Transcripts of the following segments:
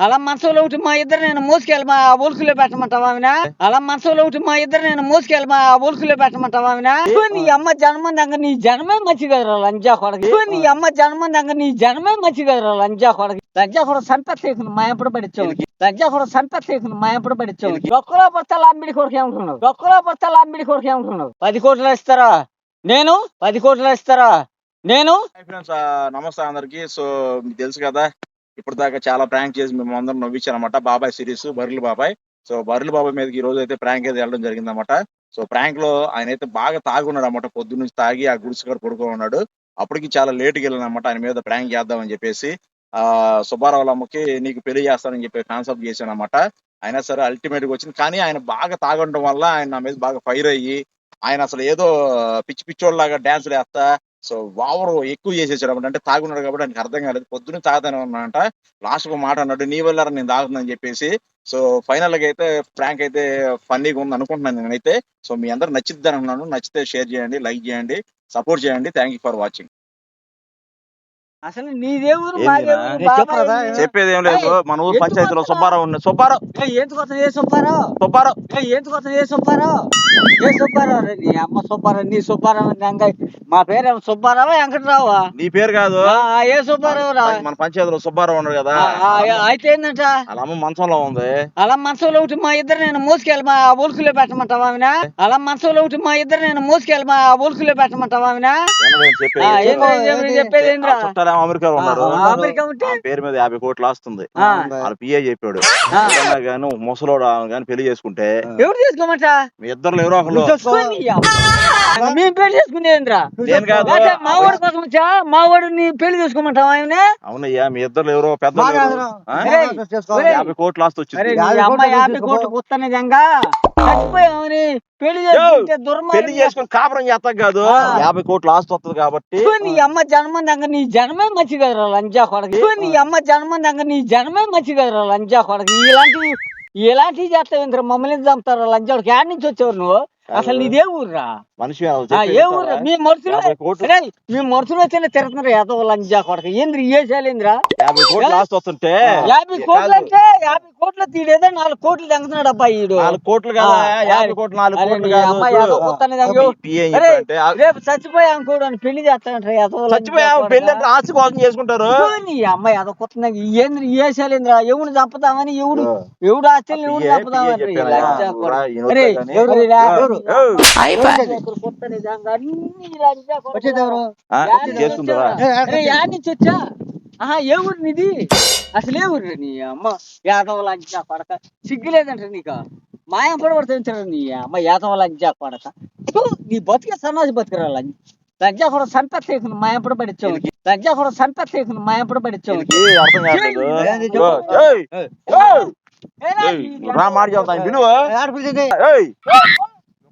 అలా మనసులో ఒకటి మా ఇద్దరు నేను మోసుకెళ్ళి మా ఊరుకులో పెట్టమంటావా? అలా మనసులో ఒకటి మా ఇద్దరు నేను మోసుకెళ్ళి మా ఊరుకులో పెట్టమంటావా నీ అమ్మ జన్మ దగ్గర నీ జన్మే మంచి కదరా లంజా కొడకి నీ అమ్మ జన్మ దగ్గర నీ జన్మే మంచి కదరా లంజా కొడకి లంజా కూడా సంపత్తి మా ఎప్పుడు పడిచ్చావు లంజా కూడా సంపత్తి మా ఎప్పుడు పడిచ్చావు డొక్కలో పడితే లాంబిడి కొడుకు ఏమంటున్నావు డొక్కలో పడితే లాంబిడి కొడుకు ఏమంటున్నావు పది కోట్లు ఇస్తారా నేను పది కోట్లు ఇస్తారా నేను? నమస్తే అందరికి. సో మీకు తెలుసు కదా ఇప్పుడు దాకా చాలా ప్రాంక్ చేసి మేము అందరం నవ్వించారు అనమాట బాబాయ్ సిరీస్ బర్రెలు బాబాయ్. సో బర్రెలు బాబాయ్ మీదకి ఈ రోజు అయితే ప్రాంక్ అయితే వెళ్ళడం జరిగింది అనమాట సో ప్రాంక్లో ఆయన అయితే బాగా తాగున్నాడు అనమాట పొద్దు నుంచి తాగి ఆ గుడిసి గారు పడుకో ఉన్నాడు అప్పటికి చాలా లేట్కి వెళ్ళాను అనమాట ఆయన మీద ప్రాంక్ చేద్దామని చెప్పేసి ఆ సుబ్బారావు అమ్మకి నీకు పెళ్ళి చేస్తానని చెప్పి కాన్సెప్ట్ చేశాను అనమాట అయినా సరే అల్టిమేట్గా వచ్చింది. కానీ ఆయన బాగా తాగడం వల్ల ఆయన నా మీద బాగా ఫైర్ అయ్యి ఆయన అసలు ఏదో పిచ్చి పిచ్చోళ్ళలాగా డాన్స్ వేస్తా. సో వావరు ఎక్కువ చేసేసాడు అనమాట అంటే తాగున్నాడు కాబట్టి ఆయనకి అర్థం కాలేదు. పొద్దున్న తాగుతానే ఉన్నాడంట. లాస్ట్ ఒక మాట అన్నాడు నీ వల్ల నేను తాగుతుందని చెప్పేసి. సో ఫైనల్గా అయితే ప్రాంక్ అయితే ఫన్నీగా ఉంది అనుకుంటున్నాను నేనైతే. సో మీ అందరు నచ్చిద్ది అనుకున్నాను నచ్చితే షేర్ చేయండి లైక్ చేయండి సపోర్ట్ చేయండి. థ్యాంక్ యూ ఫర్ వాచింగ్ అసలు నీదే ఊరు చెప్పేది ఏం లేదు. మన ఊరు పంచాయతీలో? సుబ్బారావు ఉన్న. సుబ్బారావు ఏ, ఎందుకోసం ఏ సుబ్బారావు సుబ్బారావు ఏ, ఎందుకోసం ఏ సుబ్బారావు ఏ సుబ్బారావు నీ అమ్మ సుబ్బారావు నీ సుబ్బారావు మా పేరు సుబ్బారావు వెంకటరావా? నీ పేరు కాదు. ఆ, ఏ సుబ్బారావు రా? మన పంచాయతీలో సుబ్బారావు ఉన్నాడు కదా. అయితే ఏంటంట అలా మంచంలో ఉంది. అలా మనసులో ఒకటి మా ఇద్దరు నేను మోసుకెళ్ళి మా ఊరుకులో పెట్టమంటావా ఆమెనా? అలా మనసులో ఒకటి మా ఇద్దరు నేను మోసుకెళ్ళి మా ఊరుకులో పెట్టమంటావా ఆమెనా? చెప్పేది. ఉన్నారు. అమెరికా ఉంటే? ఆ పేరు మీద యాభై కోట్లు ఆస్తుంది. ఆ, వాళ్ళ పిఏ చెప్పాడు. ముసలోడు కానీ పెళ్ళి చేసుకుంటే ఎవరు చేసుకోమంట? మీ ఇద్దరు ఎవరో అమ్మ. మేము పెళ్ళి చేసుకునేంద్రా నేను కాదు. అంటే మా వాడి కోసం వచ్చా మా వాడు నీ పెళ్ళి చేసుకోమంటావా ఆయన అవునయ్యా మీ ఇద్దరు ఎవరో పెద్ద. యాభై కోట్లు వచ్చింది. యాభై అమ్మ కోట్లు కుత్తనే జంగా చచ్చిపోయామని పెళ్ళి చేసుకుంటే పెళ్ళి దుర్మార్గం చేసుకుని కాపురం చేస్తాం కాదు. యాభై కోట్లు ఆస్తి వస్తుంది కాబట్టి నీ అమ్మ జన్మం దగ్గర నీ జన్మే మంచి కదరా లంజా కొడక. నీ అమ్మ జన్మం దగ్గర నీ జన్మే మంచి కదరా లంజా కొడక. ఇలాంటివి ఇలాంటివి చేస్తావు ఇంద్ర మమ్మల్ని చంపుతారా లంజాడికి యాడ్ నుంచి వచ్చేవారు నువ్వు? అసలు నీదే ఊర్రా? మనిషి ఏ ఊర్రా? మీ మనుషులు మీ మనుషులు వచ్చిన తిరుగుతున్నారు ఏదో లంజా కొడక. ఏంద్ర ఏ చేయాలేంద్రా యాభై కోట్లు ఆస్తి వస్తుంటే యాభై కోట్లు. అంటే యాభై కోట్లు తీడేదో నాలుగు కోట్లు తెంగుతున్నాడు అబ్బాయి ఈడు. నాలుగు కోట్లు కదా. యాభై కోట్లు నాలుగు కోట్లు కాదు. రేపు చచ్చిపోయా అనుకోడు అని పెళ్ళి చేస్తానంటారు చచ్చిపోయా. పెళ్ళి అంటే ఆస్తి కోసం చేసుకుంటారు. నీ అమ్మాయి అదో కొత్త ఏంద్ర ఏసాలేంద్ర ఎవడు చంపుతామని ఎవడు? ఎవడు ఆస్తిని ఎవడు చంపుతామని అన్ని యాడ్ నుంచి వచ్చా? ఆహా ఏ ఊరు నీది? అసలు ఊరు? నీ అమ్మ యాదవ లంచా కొడక. సిగ్గులేదంట నీకు? మాయం పడబడుతుంది నీ అమ్మ యాదవ లంచా కొడక. ఫు, నీ బతికే సన్నాసి బతికరా లంచ లంచా కూడా సంపత్తి మాయం పడబడిచ్చావు లంచా కూడా సంపత్తి మాయం పడబడిచ్చావు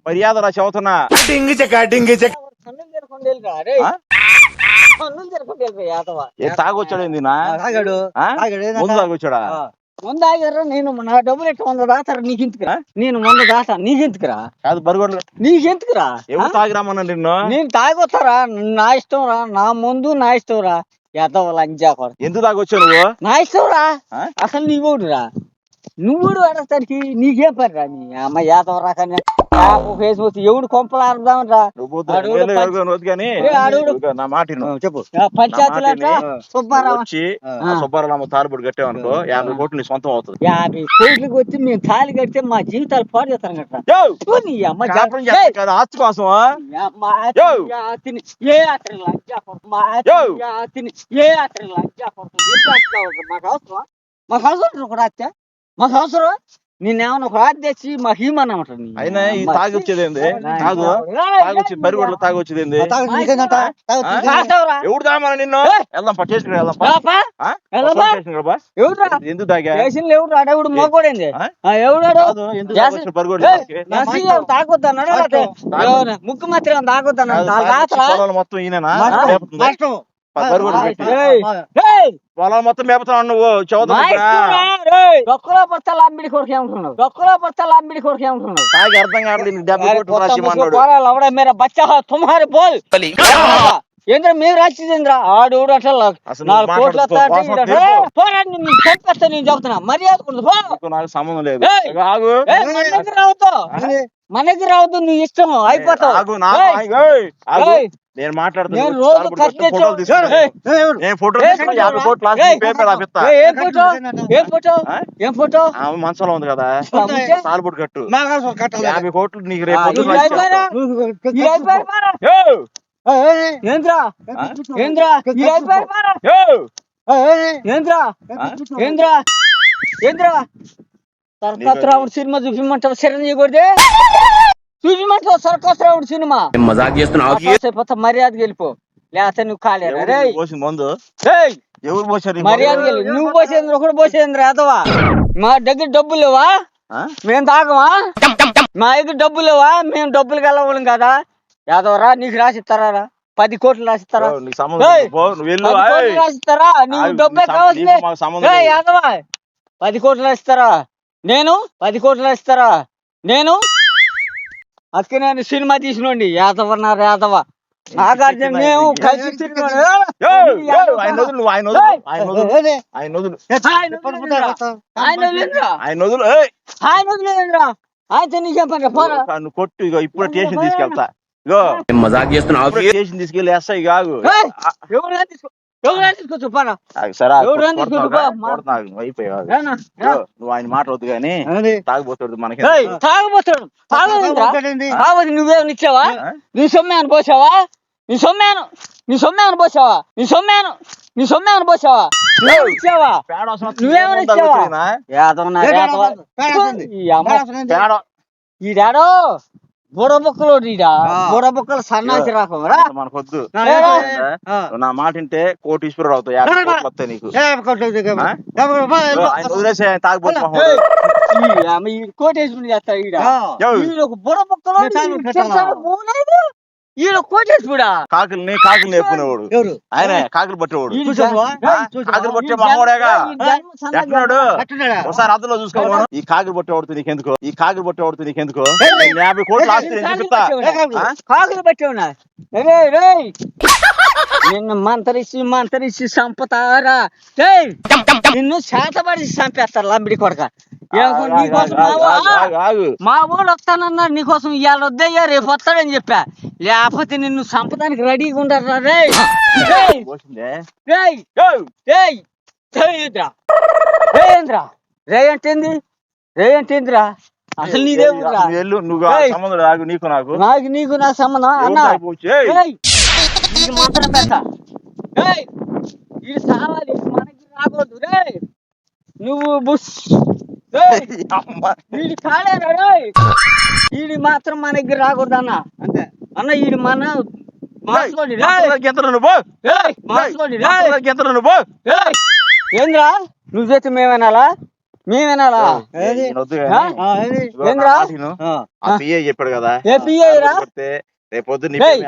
మర్యాద రా చెబుతున్నా. కన్నులు తెరకుండా వెళ్ళిరా, రేయ్. తాగొచ్చాడు ఏంది నా తాగాడు? ముందు తాగొచ్చాడా. ముందు ఆగారు నేను నా డబ్బులు ఎట్లా వంద దాతారు నీకెందుకురా? నేను వంద దాతా నీకెందుకురా కాదు బరిగొడ్లు నీకెందుకురా ఎవరు తాగిరామన్నా నిన్ను నేను తాగొస్తారా నా ఇష్టం రా నా ముందు నా ఇష్టం రా ఎదవ లంజా కొడ ఎందుకు తాగొచ్చావు నువ్వు నా ఇష్టం రా? అసలు నీవోడు రా నువ్వుడు అడగటానికి నీకేం పని రా నీ అమ్మ యాదవ రకాన్ని ఫేస్బుక్ ఎవడు కొంపలు ఆడదాం రా నా మాట చెప్పు. మాటని- సుబ్బారావు. సుబ్బారావు తాలుబడి కట్టావనుకో యాభై కోట్లు నీ సొంతం అవుతుంది. యాభై కోట్లకి వచ్చి మేము తాళి కడితే మా జీవితాలు పాడు చేస్తాం కదా యో! నీ అమ్మ కాపురం జా- చేస్తా కాదు ఆస్తి కోసం ఏ! అతని- ఏ అతని? మాకు అవసరం మాకు అవసరం రాత్య మాకు అవసరం నేనేమన్నా రాత్రి తెచ్చి మా హీమన్నమాట అయినా ఈ తాగొచ్చేది ఏంది? తాగు. తాగొచ్చి బరిగొడ్లు తాగొచ్చేది ఏంది? ఎవడు తాగమని నిన్ను! వెళ్దాం పా చేసుకుని వెళ్దాం పా. ఆ? వెళ్ళమ్మా. వస్తావా స్టేషన్కి రా బా? ఎవడురా ఎందుకు తాగా? స్టేషన్లో ఎవడు అడవుడు మోకోడేంది ఆ? ఎవడాడు? ఎందుకు బరిగొడ్లు? తాగొద్దన్నాడు తాగొద్దు. ముక్కు మాత్రం తాగొద్దన్నాడు? మొత్తం ఈయననా? పొలం మొత్తం మేపుతున్నావు నువ్వు. చదువుతున్నావు లాంబిడి కొరకు ఏమంటున్నావు డొక్కలో పచ్చ లాంబిడి కొరకు ఏమంటున్నావు అర్థం కావట్లేదు డబ్బు కొట్టు రాసి బోల్! ఏంద్ర మీరు రాసిందిరా ఆడోడు అట్లా నాలుగు కోట్లు పోరాడి నేను మర్యాద నాకు సంబంధం లేదు. రావద్దు. మన దగ్గర రావద్దు నువ్వు ఇష్టం. అయిపోతావు. నేను మాట్లాడుతున్నా మంచంలో ఉంది కదా? తాలుబుట్టు కట్టు యాభై కోట్లు నీకు రేపు! ఏంద్రా ఏంద్రా! ఏంద్రా సినిమా చూపిమంటావు చిరంజీవి కొడితే చూపిమంటావు సర్కస్ రావుడు సినిమా. మజాక్ చేస్తున్నావు మర్యాద గెలిపో. లేకపోతే నువ్వు కాలేరా? మందు? ఏయ్ ఎవరు పోసారు మర్యాద? గెలి నువ్వు పోసేంద్ర ఒకడు పోసేంద్ర అదవా? మా దగ్గర డబ్బులు లేవా? మేము తాగమా? మా దగ్గర డబ్బులు లేవా? మేము డబ్బులు కలవలం కదా? యాదవరా నీకు రాసిస్తారా పది కోట్లు రాసిస్తారా! రాసిస్తారా? నీకు డబ్బే కావాల్సిందే. యాదవ పది కోట్లు రాసిస్తారా? నేను పది కోట్లు రాసిస్తారా? నేను అక్కినేని సినిమా తీసినోండి యాదవన్నారు యాదవ. నాగార్జున మేము కలిసి! యాదవ ఆయన కొట్టు ఇగో ఇప్పుడు స్టేషన్ తీసుకెళ్తా. ఇగో. మజాక్ చేస్తున్నావు? ఇప్పుడు స్టేషన్ తీసుకెళ్ళి వేస్తా ఇక నువ్వు ఆయన మాట వద్దు కానీ తాగుబోతాడు మనకి. ఏయ్, తాగబోతాడు. తాగలేదురా. తాగబోతు నువ్వేమని ఇచ్చావా? నీ సొమ్మేను పోసావా? నీ సొమ్మేను నీ సొమ్మేను పోసావా? నీ సొమ్మేను నీ సొమ్మేను పోసావా? ఇచ్చావా. నువ్వేమని ఇచ్చావా? ఈ అమ్మ. ఈడా ఆ. బుడబుక్కలు సన్నాసి రాకం రా మనకొద్దు. నా మాట వింటే కోటీశ్వరుడు అవుతావు. యాభై? కోట్లు వస్తాయి నీకు. వదిలేసి తాగుబోతు కోటేశ్వరుడు చేస్తాడు ఈడ యో, ఈడ కోటేశ్వరుడా కాకుల్ని కాకులు నేర్పుకునేవాడు. ఎవరు? ఆయన కాకులు పట్టేవాడు? కాకులు పట్టే మహోడేగా ఎక్కడాడు ఒకసారి అద్దలో చూసుకోమను. ఈ కాకులు పట్టేవాడుతూ నీకెందుకు ఈ కాకులు పట్టేవాడుతూ నీకెందుకు నేను యాభై కోట్లు ఆస్తి? కాకులు పెట్టి ఉన్నా రే రే నిన్ను మంతరిసి మంతరిసి చంపుతారా? రేయ్, నిన్ను శాతపడిసి చంపేస్తారు లంబిడి కొడక? మా ఊళ్ళు వస్తానన్నారు నీకోసం ఇవాళ వద్దయ్యా రేపు వస్తాడని చెప్పా. లేకపోతే నిన్ను చంపడానికి రెడీగా ఉండరా రే రేయ్. పోసిందే? రేయ్. యో, రేయ్. రేయింద్ర రేయింద్ర రే అంటేంది రే అంటేందిరా అసలు నీదే ఊరురా నువ్వు. సంబంధం నీకు నాకు. నాకు నీకు నా సంబంధం అన్న. మాత్రం ఇది సావాలి ఇది మనకి రాకూడదు. రే నువ్వు అమ్మ. వీడి కాలేరా రేయ్ వీడి మాత్రం మన దగ్గర రాకూడదు అన్న అంతే అన్న వీడి మన మార్చుకోండి మార్చుకోండి ఏంద్రా నువ్వు? చేస్తే మేమేనాలా? మేమేనాలా? ఏది? నేను వద్దు ఆ? కానీ. ఆ, ఏది? ఇదిగో నా ఏంద్రా? మాట విను. ఆ. ఆ పిఏ చెప్పాడు కదా. ఏ రా? పేరు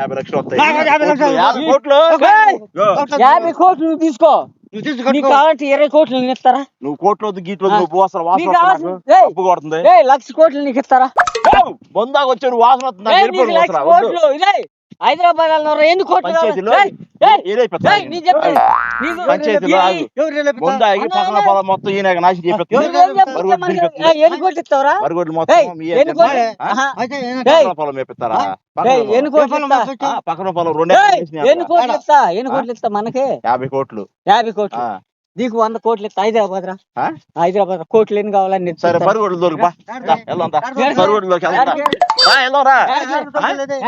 యాభై లక్షలు వస్తాయి. కోట్లు? యాభై కోట్లు నువ్వు నీకు. కావాలంటే ఇరవై కోట్లు ఇస్తారా నువ్వు కోట్లు వద్దు గీట్లు వద్దు ఆ. నువ్వు అసలు వాసన నీకు వస్తుంది కావాల్సిన- నాకు. ఏయ్. అప్పు కొడుతుంది లక్ష కోట్లు నీకు ఇస్తారా ఏయ్, బొందాకు వచ్చాడు వాసన వస్తుంది నాకు ఏయ్, వెళ్ళిపోడు నీకు లక్ష వాసన. వద్దు. కోట్లు ఇదే హైదరాబాద్ ఎన్ని కోట్లు? పంచాయతీలో ఏయ్, మొత్తం ఈయన నాశనం పక్కన పొలం పొలం. కోట్లు రెండు ఎన్ని. కోట్లు ఇస్తా ఎన్ని కోట్లు ఇస్తా మనకి. యాభై కోట్లు. యాభై కోట్లు. నీకు వంద కోట్లు ఇస్తా హైదరాబాద్ రా? హైదరాబాద్. కోట్లు ఎన్ని కావాలని సరే ఇస్తా. బరుగుడు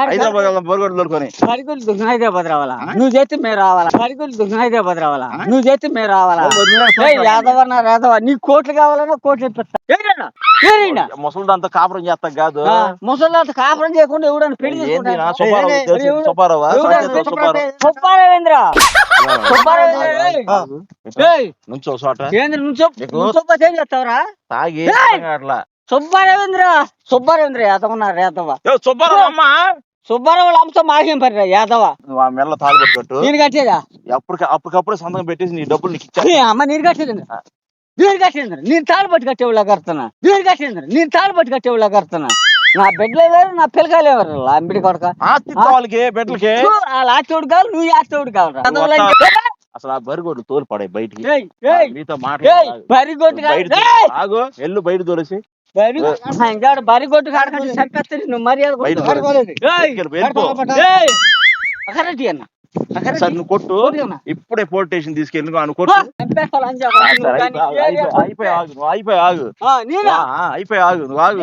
హైదరాబాద్ బరుగుడు దొరుకుని సరికొల్లు దుఃఖం హైదరాబాద్ రావాలా? నువ్వు చేస్తే మేము రావాలా సరికొల్లు దుఃఖం హైదరాబాద్ రావాలా? నువ్వు చేస్తే మేము రావాలా ఏయ్, యాదవ నా కోట్లు కావాలన్నా కోట్లు ఇప్పిస్తా ముసలిదంతా కాపురం చేస్తాం కాదు ముసలిదాంత కాపురం చేయకుండా ఎవడన్నా పెళ్ళి సుబ్బారావేంద్ర నుంచో చోట నుంచో చేస్తావురా తాగి. అట్లా సుబ్బారవీంద్ర? సుబ్బారవీంద్ర యాదవ్ ఉన్నారు యాదవ్ సుబ్బారావమ్మా! సుబ్బారావు అంశం మాకేం పని యాదవ్ మెల్ల తాళి పెట్టుకట్టు. నేను కట్టేదా? ఎప్పుడు అప్పటికప్పుడు సంతకం పెట్టేసి నీ డబ్బులు నీకు ఇచ్చా అమ్మ నేను కట్టేది నేను కట్టేంద్ర నేను తాళి పట్టి కట్టేవాళ్ళ కడుతున్నా నేను కట్టేంద్ర నేను తాళి పట్టి కట్టేవాళ్ళ కడుతున్నా. నా బిడ్డలు ఎవరు నా పిల్లకాయలు ఎవరు అంబిడి కొడక. వాళ్ళకి బిడ్డలకి. వాళ్ళు ఆచోడు కావాలి నువ్వు ఆచోడు కావాలి అసలు ఆ బరిగోడు తోలు పడాయి బయటికి. మీతో మాట్లాడు బయట తోలేసి. ఇంకాడు బరి కొట్టు కాడకండి చంపేస్తాడు నువ్వు మర్యాద అఖరెడ్డి అన్న సార్ నువ్వు కొట్టు. ఇప్పుడే పోలీస్ స్టేషన్ తీసుకెళ్ళి నువ్వు కొట్టు? అయిపోయి ఆగు అయిపోయి ఆగు నువ్వు ఆగు.